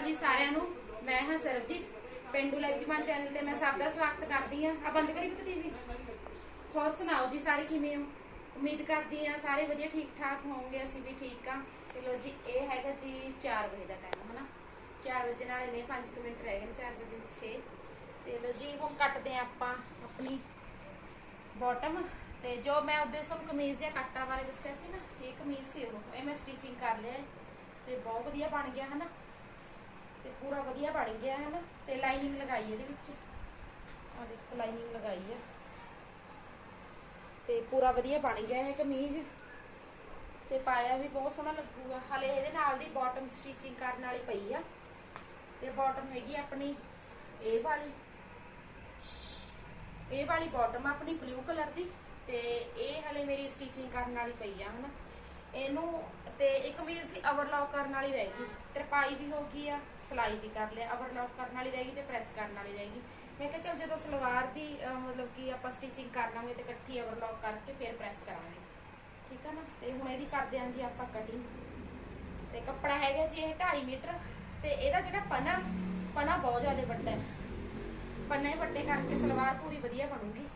ਅਕਾਲ ਜੀ ਸਾਰਿਆਂ ਨੂੰ, ਮੈਂ ਹਾਂ ਸਰਬਜੀਤ, ਪਿੰਡੂ ਲੈਜਮਾਨ ਚੈਨਲ ਤੇ ਮੈਂ ਸਭ ਦਾ ਸਵਾਗਤ ਕਰਦੀ ਆ ਆ ਬੰਦ ਕਰੀ ਬਤ ਟੀਵੀ। ਹੋਰ ਸੁਣਾਓ ਜੀ ਸਾਰੇ ਕਿਵੇਂ ਹੋ? ਉਮੀਦ ਕਰਦੀ ਆ ਸਾਰੇ ਵਧੀਆ ਠੀਕ ਠਾਕ ਹੋਵੋਗੇ, ਅਸੀਂ ਵੀ ਠੀਕ ਆ ਤੇ ਲੋ ਜੀ, ਇਹ ਹੈਗਾ ਜੀ 4 ਵਜੇ ਦਾ ਟਾਈਮ ਹਨਾ? 4 ਵਜੇ ਨਾਲ ਇਹਨੇ 5 ਮਿੰਟ ਰਹਿ ਗਏ 4 ਵਜੇ 6 ਤੇ ਲੋ ਜੀ, ਹੁਣ ਕੱਟਦੇ ਆ ਆਪਾਂ ਆਪਣੀ ਬਾਟਮ ਤੇ ਜੋ ਮੈਂ ਉਹਦੇ ਸਮ ਕਮੀਜ਼ ਦੇ ਕੱਟਾਂ ਬਾਰੇ ਦੱਸਿਆ ਸੀ ਨਾ, ਇਹ ਕਮੀਜ਼ ਸੀ ਉਹ। ਇਹ ਮੈਂ ਸਟਿਚਿੰਗ ਕਰ ਲਿਆ। ਤੇ ਬਹੁਤ ਵਧੀਆ ਬਣ ਗਿਆ ਹੈ ਨਾ ਤੇ ਪੂਰਾ ਵਧੀਆ ਬਣ ਗਿਆ ਹੈ ਨਾ, ਤੇ ਲਾਈਨਿੰਗ ਲਗਾਈ ਇਹਦੇ ਵਿੱਚ। ਆ ਦੇਖੋ ਲਾਈਨਿੰਗ ਲਗਾਈ ਹੈ। ਤੇ ਪੂਰਾ ਵਧੀਆ ਬਣ ਗਿਆ ਹੈ ਕਮੀਜ਼। ਤੇ ਪਾਇਆ ਵੀ ਬਹੁਤ ਸੋਹਣਾ ਲੱਗੂਗਾ। ਹਲੇ ਇਹਦੇ ਨਾਲ ਦੀ ਬਾਟਮ ਸਟਿਚਿੰਗ ਕਰਨ ਵਾਲੀ ਪਈ ਆ। ਤੇ ਬਾਟਮ ਹੈਗੀ ਆਪਣੀ ਇਹ ਵਾਲੀ। ਇਹ ਵਾਲੀ ਬਾਟਮ ਆਪਣੀ ਬਲੂ ਕਲਰ ਦੀ। ਤੇ ਇਹ ਹਲੇ ਮੇਰੀ ਸਟਿਚਿੰਗ ਕਰਨ ਵਾਲੀ ਪਈ ਆ, ਹਨਾ। ਇਹਨੂੰ ਤੇ ਇੱਕ ਕਮੀਜ਼ ਦੀ ਓਵਰਲੌਕ ਕਰਨ ਵਾਲੀ ਰਹਿ ਗਈ। ਤਰਪਾਈ ਵੀ ਹੋ ਗਈ ਆ ਸਿਲਾਈ ਵੀ ਕਰ ਲਿਆ ਓਵਰਲੌਕ ਕਰਨ ਵਾਲੀ ਰਹਿ ਗਈ ਤੇ ਪ੍ਰੈਸ ਕਰਨ ਵਾਲੀ ਰਹਿ ਗਈ। ਮੈਂ ਕਿਹਾ ਚਲ ਜਦੋਂ ਸਲਵਾਰ ਦੀ ਅਹ, ਮਤਲਬ ਕਿ ਆਪਾਂ ਸਟਿਚਿੰਗ ਕਰ ਲਾਂਗੇ ਤੇ ਇਕੱਠੀ ਓਵਰਲੌਕ ਕਰਕੇ ਫਿਰ ਪ੍ਰੈਸ ਕਰਾਂਗੇ। ਠੀਕ ਆ ਨਾ? ਤੇ ਹੁਣ ਇਹਦੀ ਕਰਦੇ ਆਂ ਜੀ ਆਪਾਂ ਕਟਿੰਗ ਤੇ ਕੱਪੜਾ ਹੈਗਾ ਜੀ ਇਹ 2.5 ਮੀਟਰ ਤੇ ਇਹਦਾ ਜਿਹੜਾ ਪਨਾ ਪਨਾ ਬਹੁਤ ਜ਼ਿਆਦਾ ਵੱਡਾ ਹੈ। ਪੰਨੇ ਵੱਡੇ ਕਰਕੇ ਸਲਵਾਰ ਪੂਰੀ ਵਧੀਆ ਬਣੂਗੀ।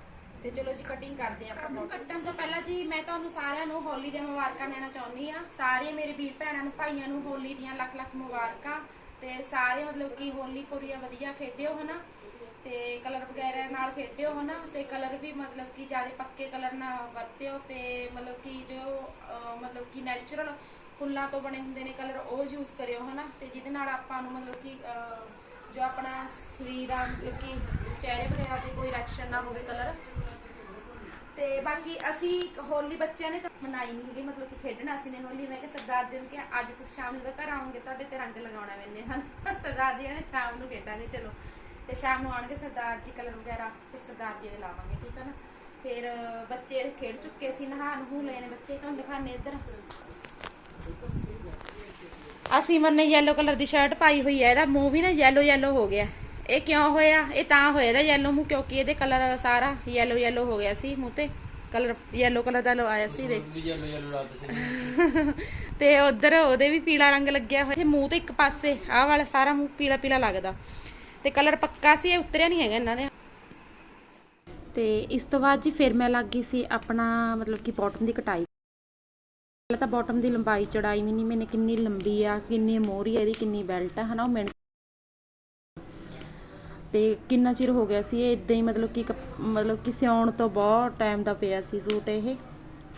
ਤੇ ਚਲੋ ਜੀ ਕਟਿੰਗ ਕਰਦੇ ਆਪਾਂ ਨੂੰ ਕੱਟਣ ਤੋਂ ਪਹਿਲਾਂ ਜੀ ਮੈਂ ਤੁਹਾਨੂੰ ਸਾਰਿਆਂ ਨੂੰ ਹੋਲੀ ਦੀਆਂ ਮੁਬਾਰਕਾਂ ਦੇਣਾ ਚਾਹੁੰਦੀ ਆ ਸਾਰੇ ਮੇਰੇ ਵੀਰ ਭੈਣਾਂ ਨੂੰ ਭਾਈਆਂ ਨੂੰ ਹੋਲੀ ਦੀਆਂ ਲੱਖ ਲੱਖ ਮੁਬਾਰਕਾਂ। ਤੇ ਸਾਰੇ ਮਤਲਬ ਕਿ ਹੋਲੀ ਪੂਰੀ ਵਧੀਆ ਖੇਡਿਓ ਹਨਾ? ਤੇ ਕਲਰ ਵਗੈਰਾ ਨਾਲ ਖੇਡਿਓ ਹਨਾ? ਤੇ ਕਲਰ ਵੀ ਮਤਲਬ ਕਿ ਜ਼ਿਆਦਾ ਪੱਕੇ ਕਲਰ ਨਾ ਵਰਤਿਓ ਤੇ ਮਤਲਬ ਕਿ ਜੋ ਮਤਲਬ ਕਿ ਨੈਚੁਰਲ ਫੁੱਲਾਂ ਤੋਂ ਬਣੇ ਹੁੰਦੇ ਨੇ ਕਲਰ ਉਹ ਯੂਜ਼ ਕਰਿਓ ਹਨਾ? ਤੇ ਜਿਹਦੇ ਨਾਲ ਆਪਾਂ ਨੂੰ ਮਤਲਬ ਕਿ ਜੋ ਆਪਣਾ ਸਰੀਰ ਆ, ਮਤਲਬ ਕਿ ਚਿਹਰੇ ਵਗੈਰਾ ਤੇ ਕੋਈ ਰਿਐਕਸ਼ਨ ਨਾ ਹੋਵੇ ਕਲਰ ਤੇ ਬਾਕੀ ਅਸੀਂ ਹੋਲੀ ਬੱਚਿਆਂ ਨੇ ਤਾਂ ਮਨਾਈ ਨਹੀਂ ਹੈਗੀ, ਮਤਲਬ ਕਿ ਖੇਡਣਾ ਸੀ ਨੇ ਹੋਲੀ। ਮੈਂ ਕਿਹਾ ਸਰਦਾਰ ਜੀ ਨੂੰ ਕਿ ਅੱਜ ਤੁਸੀਂ ਸ਼ਾਮ ਨੂੰ ਘਰ ਆਉਂਗੇ ਤੁਹਾਡੇ ਤੇ ਰੰਗ ਲਗਾਉਣਾ ਮੈਨੇ ਹਨ। ਸਰਦਾਰ ਜੀ ਨੇ ਸ਼ਾਮ ਨੂੰ ਖੇਡਾਂਗੇ, ਚਲੋ। ਤੇ ਸ਼ਾਮ ਨੂੰ ਆਣਗੇ ਸਰਦਾਰ ਜੀ ਕਲਰ ਵਗੈਰਾ, ਫਿਰ ਸਰਦਾਰ ਜੀ ਦੇ ਲਾਵਾਂਗੇ, ਠੀਕ ਹੈ ਨਾ। ਫਿਰ ਬੱਚੇ ਖੇਡ ਚੁੱਕੇ ਸੀ ਨਹਾ ਨੂੰ ਲਏ ਬੱਚੇ ਤੁਹਾਨੂੰ ਦਿਖਾਣੇ ਇੱਧਰ। ਅਸੀਂ ਮਨ ਯੈਲੋ ਕਲਰ ਦੀ ਸ਼ਰਟ ਪਾਈ ਹੋਈ ਹੈ ਇਹਦਾ ਮੂੰਹ ਵੀ ਨਾ ਯੈਲੋ ਯੈਲੋ ਹੋ ਗਿਆ। ਇਹ ਕਿਉਂ ਹੋਇਆ? ਇਹ ਤਾਂ ਹੋਇਆ ਇਹਦਾ ਯੈਲੋ ਮੂੰਹ ਕਿਉਂਕਿ ਇਹਦੇ ਕਲਰ ਸਾਰਾ ਯੈਲੋ ਯੈਲੋ ਹੋ ਗਿਆ ਸੀ ਮੂੰਹ ਤੇ। ਕਲਰ ਯੈਲੋ ਕਲਰ ਦਾ ਲਵਾਇਆ ਸੀ ਦੇ ਤੇ ਉਧਰ ਉਹਦੇ ਵੀ ਪੀਲਾ ਰੰਗ ਲੱਗਿਆ ਹੋਇਆ ਤੇ ਮੂੰਹ ਤੇ ਇੱਕ ਪਾਸੇ ਆਹ ਵਾਲਾ ਸਾਰਾ ਮੂੰਹ ਪੀਲਾ ਪੀਲਾ ਲੱਗਦਾ। ਤੇ ਕਲਰ ਪੱਕਾ ਸੀ ਇਹ ਉਤਰਿਆ ਨਹੀਂ ਹੈਗਾ ਇਹਨਾਂ ਦੇ। ਤੇ ਇਸ ਤੋਂ ਬਾਅਦ ਜੀ ਫਿਰ ਮੈਂ ਲੱਗ ਗਈ ਸੀ ਆਪਣਾ ਮਤਲਬ ਕਿ ਬਾਟਮ ਦੀ ਕਟਾਈ। ਪਹਿਲਾਂ ਤਾਂ ਬਾਟਮ ਦੀ ਲੰਬਾਈ ਚੜਾਈ ਵੀ ਨਹੀਂ, ਮੈਨੇ ਕਿੰਨੀ ਲੰਬੀ ਆ, ਕਿੰਨੀ ਮੋਹਰੀ ਆ ਇਹਦੀ, ਕਿੰਨੀ ਬੈਲਟ ਆ, ਹਨਾ ਉਹ ਮੈਨੂੰ ਤੇ ਕਿੰਨਾ ਚਿਰ ਹੋ ਗਿਆ ਸੀ ਇਹ ਇਦਾਂ ਹੀ ਮਤਲਬ ਕਿ ਕੱਪ- ਮਤਲਬ ਕਿ ਸਿਉਣ ਤੋਂ ਬਹੁਤ ਟਾਈਮ ਦਾ ਪਿਆ ਸੀ ਸੂਟ ਇਹ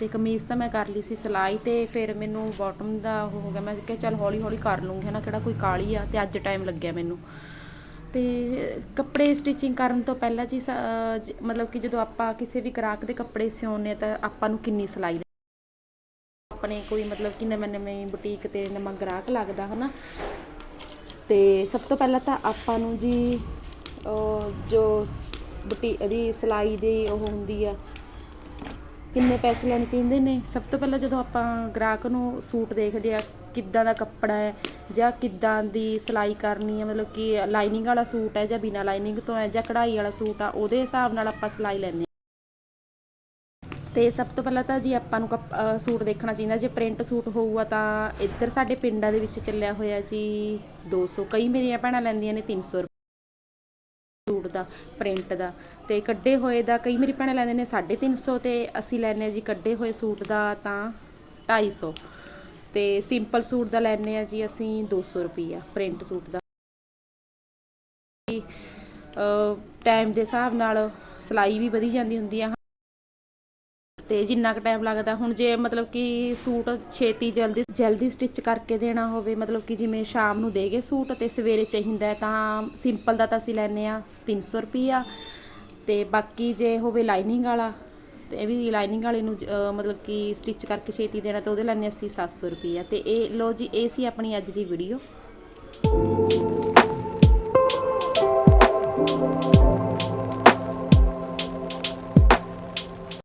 ਤੇ ਕਮੀਜ਼ ਤਾਂ ਮੈਂ ਕਰ ਲਈ ਸੀ ਸਿਲਾਈ ਤੇ ਫਿਰ ਮੈਨੂੰ ਬਾਟਮ ਦਾ ਉਹ ਹੋ ਗਿਆ, ਮੈਂ ਕਿਹਾ ਚੱਲ ਹੌਲੀ ਹੌਲੀ ਕਰ ਲੂੰਗੀ, ਹਨਾ ਕਿਹੜਾ ਕੋਈ ਕਾਲੀ ਆ ਤੇ ਅੱਜ ਟਾਈਮ ਲੱਗਿਆ ਮੈਨੂੰ। ਤੇ ਕੱਪੜੇ ਸਟਿਚਿੰਗ ਕਰਨ ਤੋਂ ਪਹਿਲਾਂ ਜੀ ਮਤਲਬ ਕਿ ਜਦੋਂ ਆਪਾਂ ਕਿਸੇ ਵੀ ਗ੍ਰਾਹਕ ਦੇ ਕੱਪੜੇ ਸਿਉਣੇ ਤਾਂ ਆਪਾਂ ਨੂੰ ਕਿੰਨੀ ਸਿਲਾਈ ਆਪਣੇ ਕੋਈ ਮਤਲਬ ਕਿ ਨਵੇਂ ਨਵੇਂ ਬੁਟੀਕ ਤੇ ਨਵਾਂ ਗ੍ਰਾਹਕ ਲੱਗਦਾ ਹਨਾ। ਤੇ ਸਭ ਤੋਂ ਪਹਿਲਾਂ ਤਾਂ ਆਪਾਂ ਨੂੰ ਜੀ ਜੋ ਬੁਟੀ ਦੀ ਸਿਲਾਈ ਦੀ ਉਹ ਹੁੰਦੀ ਆ, ਕਿੰਨੇ ਪੈਸੇ ਲੈਣੇ ਚਾਹੀਦੇ ਨੇ? ਸਭ ਤੋਂ ਪਹਿਲਾਂ ਜਦੋਂ ਆਪਾਂ ਗ੍ਰਾਹਕ ਨੂੰ ਸੂਟ ਦੇਖਦੇ ਆ, ਕਿੱਦਾਂ ਦਾ ਕੱਪੜਾ ਹੈ ਜਾਂ ਕਿੱਦਾਂ ਦੀ ਸਿਲਾਈ ਕਰਨੀ ਹੈ ਮਤਲਬ ਕਿ ਲਾਈਨਿੰਗ ਵਾਲਾ ਸੂਟ ਹੈ ਜਾਂ ਬਿਨਾ ਲਾਈਨਿੰਗ ਤੋਂ ਹੈ ਜਾਂ ਕਢਾਈ ਵਾਲਾ ਸੂਟ ਆ, ਉਹਦੇ ਹਿਸਾਬ ਨਾਲ ਆਪਾਂ ਸਿਲਾਈ ਲੈਂਦੇ ਤੇ ਸਭ ਤੋਂ ਪਹਿਲਾਂ ਤਾਂ ਜੀ ਆਪਾਂ ਨੂੰ ਕੱਪ- ਸੂਟ ਦੇਖਣਾ ਚਾਹੀਦਾ, ਜੇ ਪ੍ਰਿੰਟ ਸੂਟ ਹੋਊਗਾ ਤਾਂ ਇੱਧਰ ਸਾਡੇ ਪਿੰਡਾਂ ਦੇ ਵਿੱਚ ਚੱਲਿਆ ਹੋਇਆ ਜੀ 200 ਕਈ ਮੇਰੀਆਂ ਭੈਣਾਂ ਲੈਂਦੀਆਂ ਨੇ 300 ਰੁਪਏ ਸੂਟ ਦਾ, ਪ੍ਰਿੰਟ ਦਾ। ਤੇ ਕੱਢੇ ਹੋਏ ਦਾ, ਕਈ ਮੇਰੀ ਭੈਣਾਂ ਲੈਂਦੇ ਨੇ 350 ਤੇ ਅਸੀਂ ਲੈਂਦੇ ਹਾਂ ਜੀ ਕੱਢੇ ਹੋਏ ਸੂਟ ਦਾ ਤਾਂ 250 ਤੇ ਸਿੰਪਲ ਸੂਟ ਦਾ ਲੈਂਦੇ ਆ ਜੀ ਅਸੀਂ 200 ਰੁਪਈਆ ਪ੍ਰਿੰਟ ਸੂਟ ਦਾ। ਟਾਈਮ ਦੇ ਹਿਸਾਬ ਨਾਲ ਸਿਲਾਈ ਵੀ ਵਧੀ ਜਾਂਦੀ ਹੁੰਦੀ ਆ। ਤੇ ਜਿੰਨਾ ਕੁ ਟਾਈਮ ਲੱਗਦਾ, ਹੁਣ ਜੇ ਮਤਲਬ ਕਿ ਸੂਟ ਛੇਤੀ ਜਲਦੀ ਜਲਦੀ ਸਟਿਚ ਕਰਕੇ ਦੇਣਾ ਹੋਵੇ, ਮਤਲਬ ਕਿ ਜਿਵੇਂ ਸ਼ਾਮ ਨੂੰ ਦੇਗੇ ਸੂਟ ਤੇ ਸਵੇਰੇ ਚਾਹੀਦਾ ਤਾਂ ਸਿੰਪਲ ਦਾ ਤਾਂ ਅਸੀਂ ਲੈਨੇ ਆ 300 ਰੁਪਈਆ ਤੇ ਬਾਕੀ ਜੇ ਹੋਵੇ ਲਾਈਨਿੰਗ ਵਾਲਾ, ਤੇ ਇਹ ਵੀ ਲਾਈਨਿੰਗ ਵਾਲੇ ਨੂੰ ਮਤਲਬ ਕਿ ਸਟਿਚ ਕਰਕੇ ਛੇਤੀ ਦੇਣਾ ਤਾਂ ਉਹਦੇ ਲੈਨੇ ਅਸੀਂ 700 ਰੁਪਈਆ ਤੇ ਇਹ ਲੋ ਜੀ, ਇਹ ਸੀ ਆਪਣੀ ਅੱਜ ਦੀ ਵੀਡੀਓ